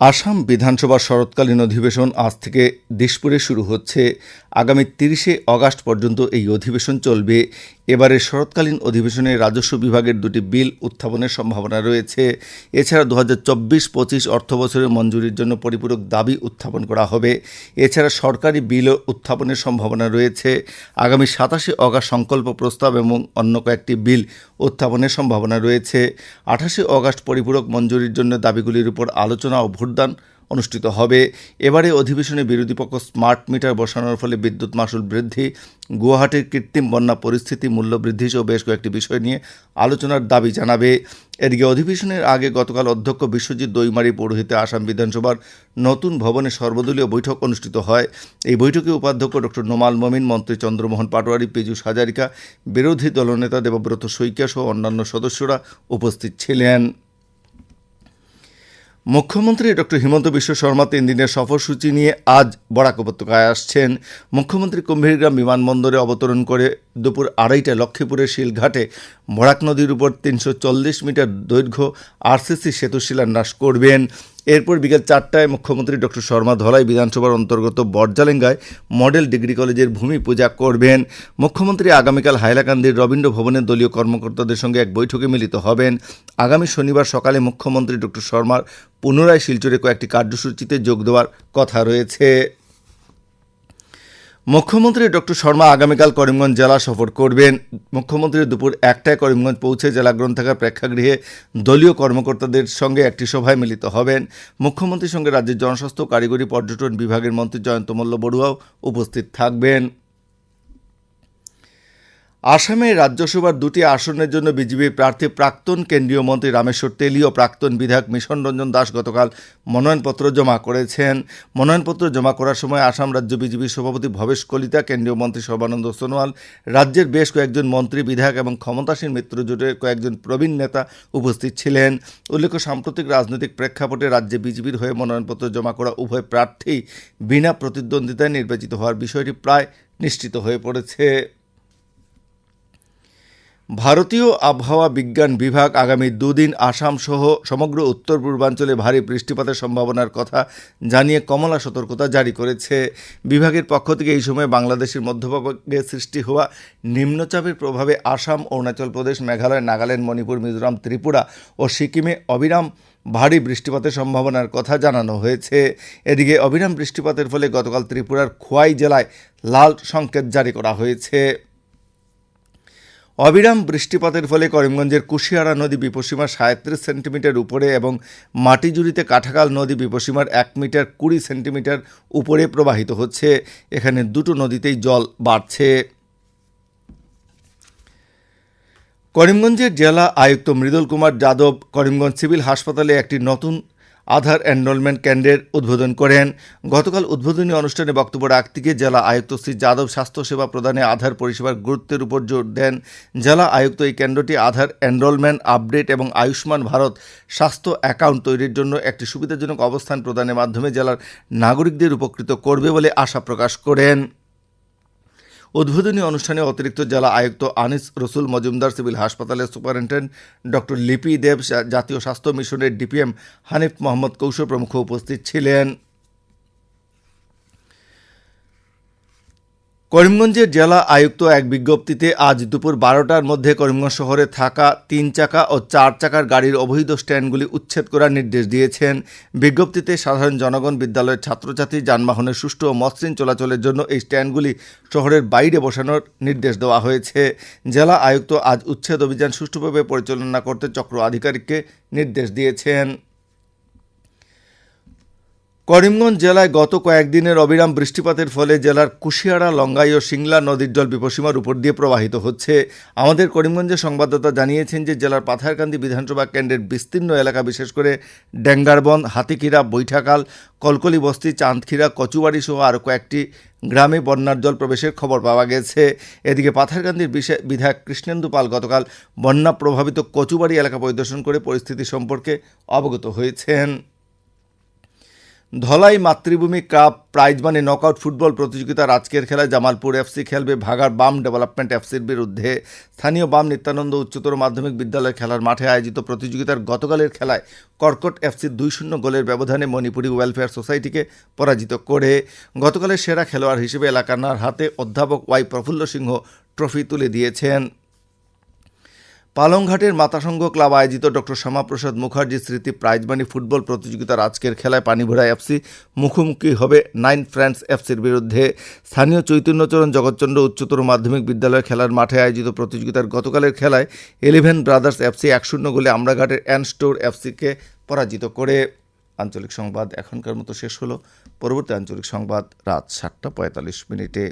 আসাম বিধানসভার শরৎকালীন অধিবেশন আজ থেকে দিশপুরে শুরু হচ্ছে। আগামী তিরিশে অগাস্ট পর্যন্ত এই অধিবেশন চলবে। এবারের শরৎকালীন অধিবেশনে রাজস্ব বিভাগের দুটি বিল উত্থাপনের সম্ভাবনা রয়েছে। এছাড়া দু হাজার চব্বিশ পঁচিশ অর্থ বছরের মঞ্জুরির জন্য পরিপূরক দাবি উত্থাপন করা হবে। এছাড়া সরকারি বিলও উত্থাপনের সম্ভাবনা রয়েছে। আগামী সাতাশে অগাস্ট সংকল্প প্রস্তাব এবং অন্য কয়েকটি বিল উত্থাপনের সম্ভাবনা রয়েছে। আঠাশে অগাস্ট পরিপূরক মঞ্জুরির জন্য দাবিগুলির উপর আলোচনা ও ভোটদান অনুষ্ঠিত হবে। এবারে অধিবেশনে বিরোধী পক্ষ স্মার্ট মিটার বসানোর ফলে বিদ্যুৎ মাসুল বৃদ্ধি, গুয়াহাটির কৃত্রিম বন্যা পরিস্থিতি মূল্য বৃদ্ধি সহ বেশ কয়েকটি বিষয় নিয়ে আলোচনার দাবি জানাবে। এদিকে অধিবেশনের আগে গতকাল অধ্যক্ষ বিশ্বজিৎ দৈমারি পৌরোহিতে আসাম বিধানসভার নতুন ভবনে সর্বদলীয় বৈঠক অনুষ্ঠিত হয়। এই বৈঠকে উপাধ্যক্ষ ডক্টর নোমাল মমিন, মন্ত্রী চন্দ্রমোহন পাটোয়ারি, পীযূষ হাজারিকা, বিরোধী দলনেতা দেবব্রত শইকিয়া সহ অন্যান্য সদস্যরা উপস্থিত ছিলেন। মুখ্যমন্ত্রী ডক্টর হিমন্ত বিশ্ব শর্মা তিন দিনের সফরসূচি নিয়ে আজ বরাক উপত্যকায় আসছেন। মুখ্যমন্ত্রী কুম্ভীরগ্রাম বিমানবন্দরে অবতরণ করে দুপুর আড়াইটা লক্ষ্মীপুরের শিলঘাটে বরাক নদীর উপর তিনশো চল্লিশ মিটার দৈর্ঘ্য আরসিসি সেতু শিলান্যাস করবেন। এরপর বিকেল চারটায় মুখ্যমন্ত্রী ডক্টর শর্মা ধলাই বিধানসভার অন্তর্গত বরজালেঙ্গায় মডেল ডিগ্রি কলেজের ভূমি পূজা করবেন। মুখ্যমন্ত্রী আগামীকাল হাইলাকান্দির রবীন্দ্র ভবনে দলীয় কর্মকর্তাদের সঙ্গে এক বৈঠকে মিলিত হবেন। আগামী শনিবার সকালে মুখ্যমন্ত্রী ডক্টর শর্মার পুনরায় শিলচরে কয়েকটি কার্যসূচিতে যোগ দেওয়ার কথা রয়েছে। মুখ্যমন্ত্রী ডক্টর শর্মা আগামীকাল করিমগঞ্জ জেলা সফর করবেন। মুখ্যমন্ত্রী দুপুর একটায় করিমগঞ্জ পৌঁছে জেলা গ্রন্থাগার প্রেক্ষাগৃহে দলীয় কর্মকর্তাদের সঙ্গে একটি সভায় মিলিত হবেন। মুখ্যমন্ত্রীর সঙ্গে রাজ্যের জনস্বাস্থ্য কারিগরি পর্যটন বিভাগের মন্ত্রী জয়ন্ত মল্ল বড়ুয়াও উপস্থিত থাকবেন। আসামে রাজ্যসভার দুটি আসনের জন্য বিজেপির প্রার্থী প্রাক্তন কেন্দ্রীয় মন্ত্রী রামেশ্বর তেলি ও প্রাক্তন বিধায়ক মিশন রঞ্জন দাস গতকাল মনোনয়নপত্র জমা করেছেন। মনোনয়নপত্র জমা করার সময় আসাম রাজ্য বিজেপির সভাপতি ভবেশ কলিতা, কেন্দ্রীয় মন্ত্রী সর্বানন্দ সোনোয়াল, রাজ্যের বেশ কয়েকজন মন্ত্রী, বিধায়ক এবং ক্ষমতাসীন মিত্র মিত্রজোটের কয়েকজন প্রবীণ নেতা উপস্থিত ছিলেন। উল্লেখ্য, সাম্প্রতিক রাজনৈতিক প্রেক্ষাপটে রাজ্যে বিজেপির হয়ে মনোনয়নপত্র জমা করা উভয় প্রার্থী বিনা প্রতিদ্বন্দ্বিতায় নির্বাচিত হওয়ার বিষয়টি প্রায় নিশ্চিত হয়ে পড়েছে। ভারতীয় আবহাওয়া বিজ্ঞান বিভাগ আগামী দুদিন আসাম সহ সমগ্র উত্তর পূর্বাঞ্চলে ভারী বৃষ্টিপাতের সম্ভাবনার কথা জানিয়ে কমলা সতর্কতা জারি করেছে। বিভাগের পক্ষ থেকে এই সময় বাংলাদেশের মধ্যভাগে সৃষ্টি হওয়া নিম্নচাপের প্রভাবে আসাম, অরুণাচল প্রদেশ, মেঘালয়, নাগাল্যান্ড, মণিপুর, মিজোরাম, ত্রিপুরা ও সিকিমে অবিরাম ভারী বৃষ্টিপাতের সম্ভাবনার কথা জানানো হয়েছে। এদিকে অবিরাম বৃষ্টিপাতের ফলে গতকাল ত্রিপুরার খোয়াই জেলায় লাল সংকেত জারি করা হয়েছে। অবিরাম বৃষ্টিপাতের ফলে করিমগঞ্জের কুশিয়ারা নদী বিপসীমার সাঁত্রিশ সেন্টিমিটার উপরে এবং মাটিজুড়িতে কাঠাকাল নদী বিপসীমার এক মিটার কুড়ি সেন্টিমিটার উপরে প্রবাহিত হচ্ছে। এখানে দুটো নদীতেই জল বাড়ছে। করিমগঞ্জের জেলা আয়ুক্ত মৃদুল কুমার যাদব করিমগঞ্জ সিভিল হাসপাতালে একটি নতুন আধার এনরোলমেন্ট কেন্দ্রের উদ্বোধন করেন। গতকাল উদ্বোধনী অনুষ্ঠানে বক্তব্য রাখতে গিয়ে জেলা আয়ুক্ত শ্রী যাদব স্বাস্থ্যসেবা প্রদানে আধার পরিষেবার গুরুত্বের উপর জোর দেন। জেলা আয়ুক্ত এই কেন্দ্রটি আধার এনরোলমেন্ট, আপডেট এবং আয়ুষ্মান ভারত স্বাস্থ্য অ্যাকাউন্ট তৈরির জন্য একটি সুবিধাজনক অবস্থান প্রদানের মাধ্যমে জেলার নাগরিকদের উপকৃত করবে বলে আশা প্রকাশ করেন। উদ্বোধনী অনুষ্ঠানে অতিরিক্ত জেলা আয়ুক্ত আনিস রসুল মজুমদার, সিভিল হাসপাতালের সুপারিনটেন্ডেন্ট ডক্টর লিপি দেব, জাতীয় স্বাস্থ্য মিশনের ডিপিএম হানিফ মোহাম্মদ কৌশল প্রমুখ উপস্থিত ছিলেন। করিমগঞ্জের জেলা আয়ুক্ত এক বিজ্ঞপ্তিতে আজ দুপুর বারোটার মধ্যে করিমগঞ্জ শহরে থাকা তিন চাকা ও চার চাকার গাড়ির অবৈধ স্ট্যান্ডগুলি উচ্ছেদ করার নির্দেশ দিয়েছেন। বিজ্ঞপ্তিতে সাধারণ জনগণ, বিদ্যালয়ের ছাত্রছাত্রী যানবাহনের সুষ্ঠু ও মসৃণ চলাচলের জন্য এই স্ট্যান্ডগুলি শহরের বাইরে বসানোর নির্দেশ দেওয়া হয়েছে। জেলা আয়ুক্ত আজ উচ্ছেদ অভিযান সুষ্ঠুভাবে পরিচালনা করতে চক্র আধিকারিককে নির্দেশ দিয়েছেন। করিমগঞ্জ জেলায় গত কয়েকদিনের অবিরাম বৃষ্টিপাতের ফলে জেলার কুশিয়ারা লঙ্গাই ও সিংলা নদীর জল বিপসীমার উপর দিয়ে প্রবাহিত হচ্ছে। আমাদের করিমগঞ্জের সংবাদদাতা জানিয়েছেন যে জেলার পাথারকান্দি বিধানসভা কেন্দ্রের বিস্তীর্ণ এলাকা, বিশেষ করে ডেঙ্গারবন, হাতিখিরা, বৈঠাকাল, কলকলি বস্তি, চাঁদখিরা কচুবাড়ি সহ আরও কয়েকটি গ্রামে বন্যার জল প্রবেশের খবর পাওয়া গেছে। এদিকে পাথারকান্দির বিধায়ক কৃষ্ণেন্দু পাল গতকাল বন্যা প্রভাবিত কচুবাড়ি এলাকা পরিদর্শন করে পরিস্থিতি সম্পর্কে অবগত হয়েছেন। ধলাই মাতৃভূমি কাপ প্রাইজ মানে নকআউট ফুটবল প্রতিযোগিতার আজকের খেলায় জামালপুর এফসি খেলবে ভাগার বাম ডেভেলপমেন্ট এফসির বিরুদ্ধে। স্থানীয় বাম নিত্যানন্দ উচ্চতর মাধ্যমিক বিদ্যালয় খেলার মাঠে আয়োজিত প্রতিযোগিতার গতকালের খেলায় কর্কট এফসির দুই শূন্য গোলের ব্যবধানে মণিপুরি ওয়েলফেয়ার সোসাইটিকে পরাজিত করে। গতকালের সেরা খেলোয়াড় হিসেবে এলাকার হাতে অধ্যাপক ওয়াই প্রফুল্ল সিংহ ট্রফি তুলে দিয়েছেন। পালংঘাটের মাতাসংঘ ক্লাব আয়োজিত ডক্টর শ্যামাপ্রসাদ মুখার্জি স্মৃতি প্রাইজমানি ফুটবল প্রতিযোগিতার আজকের খেলায় পানিভরা এফসি মুখোমুখি হবে নাইন ফ্রান্স এফসির বিরুদ্ধে। স্থানীয় চৈতন্যচরণ জগৎচন্দ্র উচ্চতর মাধ্যমিক বিদ্যালয় খেলার মাঠে আয়োজিত প্রতিযোগিতার গতকালের খেলায় ইলেভেন ব্রাদার্স এফসি এক শূন্য গোলে আমরাঘাটের অ্যান স্টোর এফসিকে পরাজিত করে। আঞ্চলিক সংবাদ এখনকার মতো শেষ হলো। পরবর্তী আঞ্চলিক সংবাদ রাত সাতটা পঁয়তাল্লিশ মিনিটে।